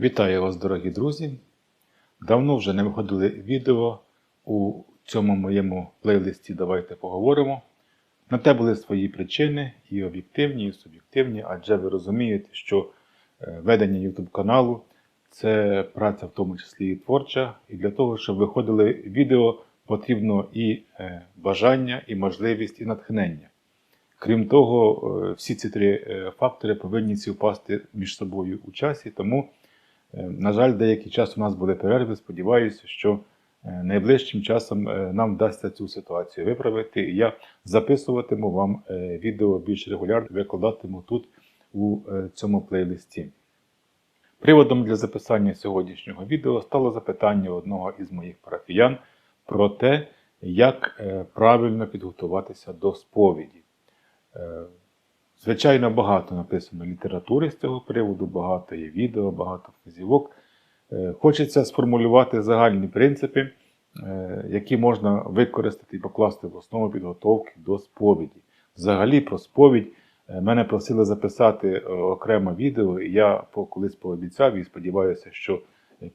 Вітаю вас, дорогі друзі! Давно вже не виходили відео у цьому моєму плейлисті Давайте поговоримо. На те були свої причини, і об'єктивні, і суб'єктивні, адже ви розумієте, що е, ведення YouTube каналу це праця в тому числі і творча, і для того, щоб виходили відео, потрібно і е, бажання, і можливість, і натхнення. Крім того, е, всі ці три фактори повинні співпасти між собою у часі, тому, на жаль, деякий час у нас були перерви. Сподіваюся, що е, найближчим часом е, нам вдасться цю ситуацію виправити. Я записуватиму вам е, відео більш регулярно, викладатиму тут у е, цьому плейлисті. Приводом для записання сьогоднішнього відео стало запитання одного із моїх парафіян про те, як е, правильно підготуватися до сповіді. Звичайно, багато написано літератури з цього приводу, багато є відео, багато вказівок. Е, Хочеться сформулювати загальні принципи, е, які можна використати і покласти в основу підготовки до сповіді. Взагалі про сповідь е, мене просили записати е, окремо відео, і я колись пообіцяв і сподіваюся, що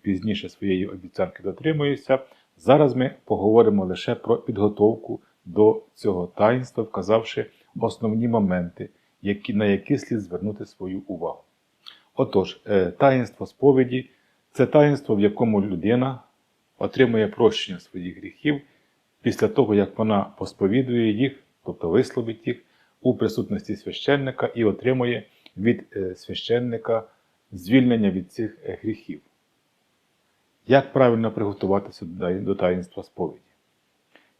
пізніше своєї обіцянки дотримуюся. Зараз ми поговоримо лише про підготовку до цього таїнства, вказавши основні моменти, які, на які слід звернути свою увагу. Отож, е, таїнство сповіді це таїнство, в якому людина отримує прощення своїх гріхів після того, як вона посповідує їх, тобто висловить їх у присутності священника і отримує від е, священника звільнення від цих е, гріхів. Як правильно приготуватися до таїнства сповіді?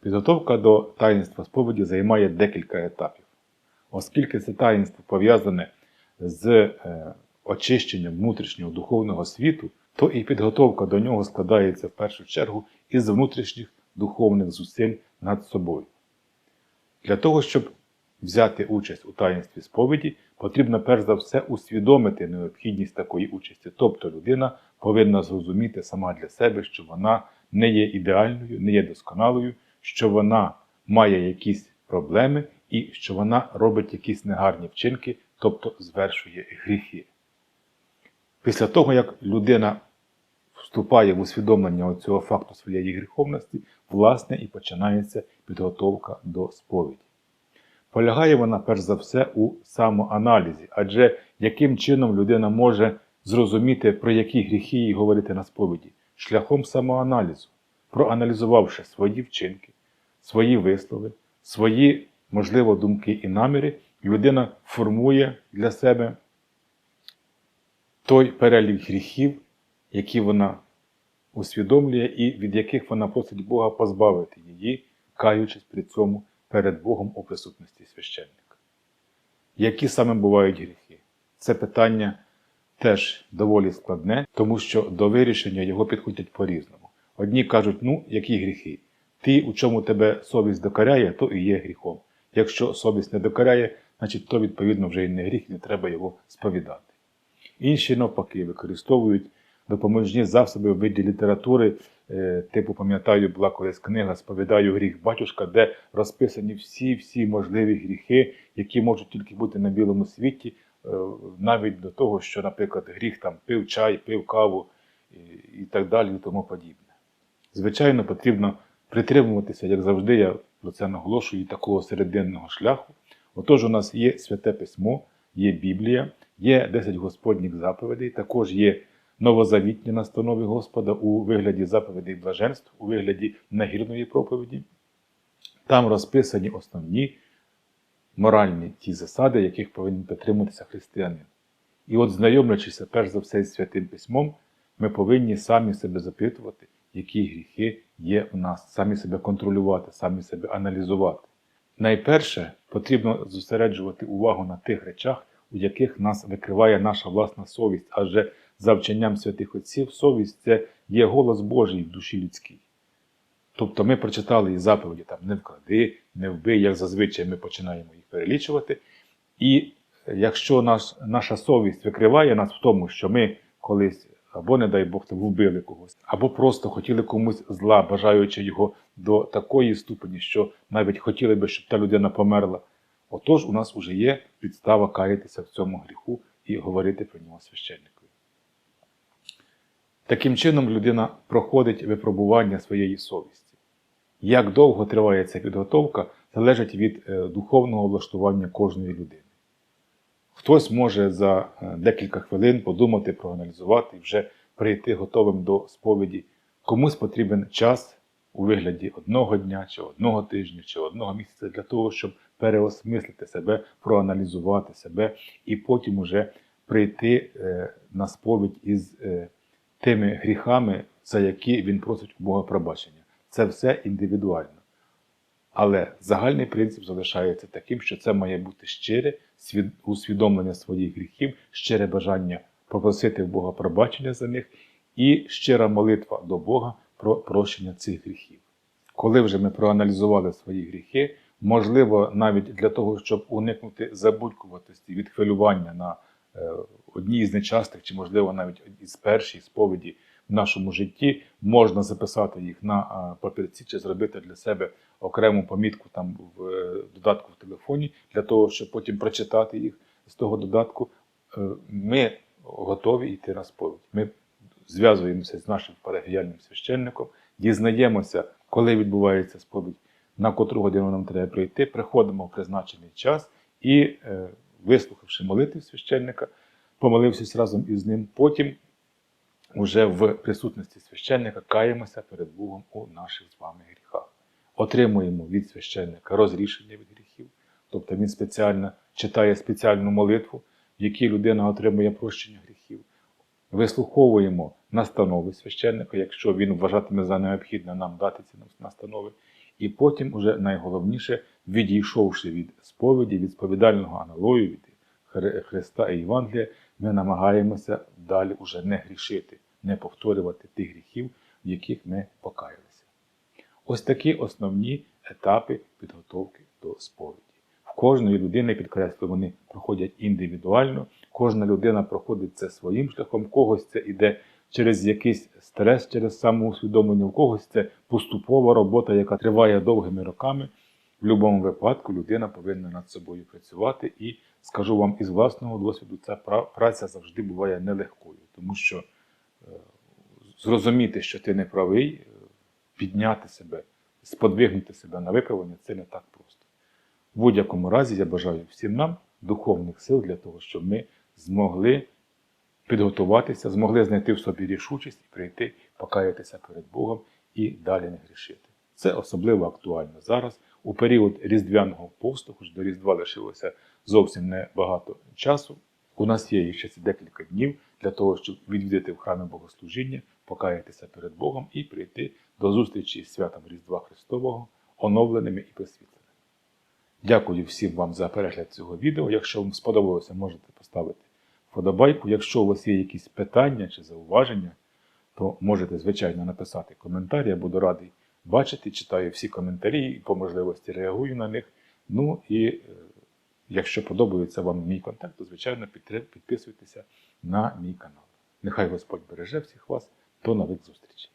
Підготовка до таїнства сповіді займає декілька етапів. Оскільки це таїнство пов'язане з е, очищенням внутрішнього духовного світу, то і підготовка до нього складається в першу чергу із внутрішніх духовних зусиль над собою. Для того, щоб взяти участь у таїнстві сповіді, потрібно перш за все усвідомити необхідність такої участі. Тобто людина повинна зрозуміти сама для себе, що вона не є ідеальною, не є досконалою, що вона має якісь проблеми і що вона робить якісь негарні вчинки, тобто звершує гріхи. Після того, як людина вступає в усвідомлення цього факту своєї гріховності, власне і починається підготовка до сповіді. Полягає вона перш за все у самоаналізі, адже яким чином людина може зрозуміти, про які гріхи їй говорити на сповіді? Шляхом самоаналізу, проаналізувавши свої вчинки, свої вислови, свої, можливо, думки і наміри, людина формує для себе той перелік гріхів, які вона усвідомлює і від яких вона просить Бога позбавити її, каючись при цьому перед Богом у присутності священника. Які саме бувають гріхи? Це питання теж доволі складне, тому що до вирішення його підходять по-різному. Одні кажуть, ну, які гріхи? Ти, у чому тебе совість докаряє, то і є гріхом. Якщо совість не докаряє, значить то відповідно вже і не гріх, не треба його сповідати. Інші навпаки використовують допоможні засоби в виді літератури. Е, Типу, пам'ятаю, була колись книга Сповідаю гріх батюшка, де розписані всі-всі можливі гріхи, які можуть тільки бути на білому світі, е, навіть до того, що, наприклад, гріх там пив чай, пив каву і так далі, і тому подібне. Звичайно, потрібно притримуватися, як завжди, я про це наголошую, такого серединного шляху. Отож, у нас є святе письмо, є Біблія, є 10 Господніх заповідей, також є новозавітні настанови Господа у вигляді заповідей блаженств, у вигляді нагірної проповіді. Там розписані основні моральні ті засади, яких повинен притримуватися християнин. І от, знайомлячися перш за все з святим письмом, ми повинні самі себе запитувати, які гріхи є в нас, самі себе контролювати, самі себе аналізувати. Найперше потрібно зосереджувати увагу на тих речах, у яких нас викриває наша власна совість, адже за вченням святих отців совість це є голос Божий в душі людській. Тобто ми прочитали і заповіді там не вклади, не вбий, як зазвичай ми починаємо їх перелічувати. І якщо наш, наша совість викриває нас в тому, що ми колись або, не дай Бог, там вбили когось, або просто хотіли комусь зла, бажаючи його до такої ступені, що навіть хотіли би, щоб та людина померла. Отож, у нас вже є підстава каятися в цьому гріху і говорити про нього священникові. Таким чином, людина проходить випробування своєї совісті. Як довго триває ця підготовка, залежить від е, духовного влаштування кожної людини. Хтось може за е, декілька хвилин подумати, проаналізувати і вже прийти готовим до сповіді. Комусь потрібен час у вигляді одного дня, чи одного тижня, чи одного місяця для того, щоб переосмислити себе, проаналізувати себе і потім уже прийти е, на сповідь із е, тими гріхами, за які він просить у Бога пробачення. Це все індивідуально. Але загальний принцип залишається таким, що це має бути щире усвідомлення своїх гріхів, щире бажання попросити в Бога пробачення за них і щира молитва до Бога про прощення цих гріхів. Коли вже ми проаналізували свої гріхи, можливо, навіть для того, щоб уникнути забудькуватості від хвилювання на е, одній із нечастих, чи, можливо, навіть із першій сповіді в нашому житті, можна записати їх на папірці чи зробити для себе окрему помітку там в е, додатку в телефоні, для того, щоб потім прочитати їх з того додатку. Е, Ми готові йти на сповідь. Ми зв'язуємося з нашим парафіяльним священником, дізнаємося, коли відбувається сповідь, на котру годину нам треба прийти, приходимо в призначений час і, е, вислухавши молитви священника, помолившись разом із ним, потім уже в присутності священника каємося перед Богом у наших з вами гріхах. Отримуємо від священника розрішення від гріхів, тобто він спеціально читає спеціальну молитву, в якій людина отримує прощення гріхів. Вислуховуємо настанови священника, якщо він вважатиме за необхідне нам дати ці настанови. І потім, уже найголовніше, відійшовши від сповіді, від сповідального аналою, від Христа і Євангелія, ми намагаємося далі уже не грішити, не повторювати тих гріхів, в яких ми покаялися. Ось такі основні етапи підготовки до сповіді. В кожної людини, підкреслю, вони проходять індивідуально, кожна людина проходить це своїм шляхом, когось це іде через якийсь стрес, через самоусвідомлення, у когось це поступова робота, яка триває довгими роками. В будь-якому випадку людина повинна над собою працювати, і скажу вам із власного досвіду, ця праця завжди буває нелегкою, тому що зрозуміти, що ти не правий, е, підняти себе, сподвигнути себе на виправлення це не так просто. В будь-якому разі я бажаю всім нам духовних сил для того, щоб ми змогли підготуватися, змогли знайти в собі рішучість і прийти, покаятися перед Богом і далі не грішити. Це особливо актуально зараз, у період Різдвяного посту, хоч до Різдва лишилося зовсім небагато часу. У нас є ще декілька днів для того, щоб відвідати в храмі Богослужіння, покаятися перед Богом і прийти до зустрічі з святом Різдва Христового, оновленими і просвітленими. Дякую всім вам за перегляд цього відео. Якщо вам сподобалося, можете поставити вподобайку. Якщо у вас є якісь питання чи зауваження, то можете, звичайно, написати коментар. Я буду радий бачити, читаю всі коментарі і по можливості реагую на них. Ну і е, якщо подобається вам мій контакт, то звичайно підписуйтеся на мій канал. Нехай Господь береже всіх вас. До нових зустрічей!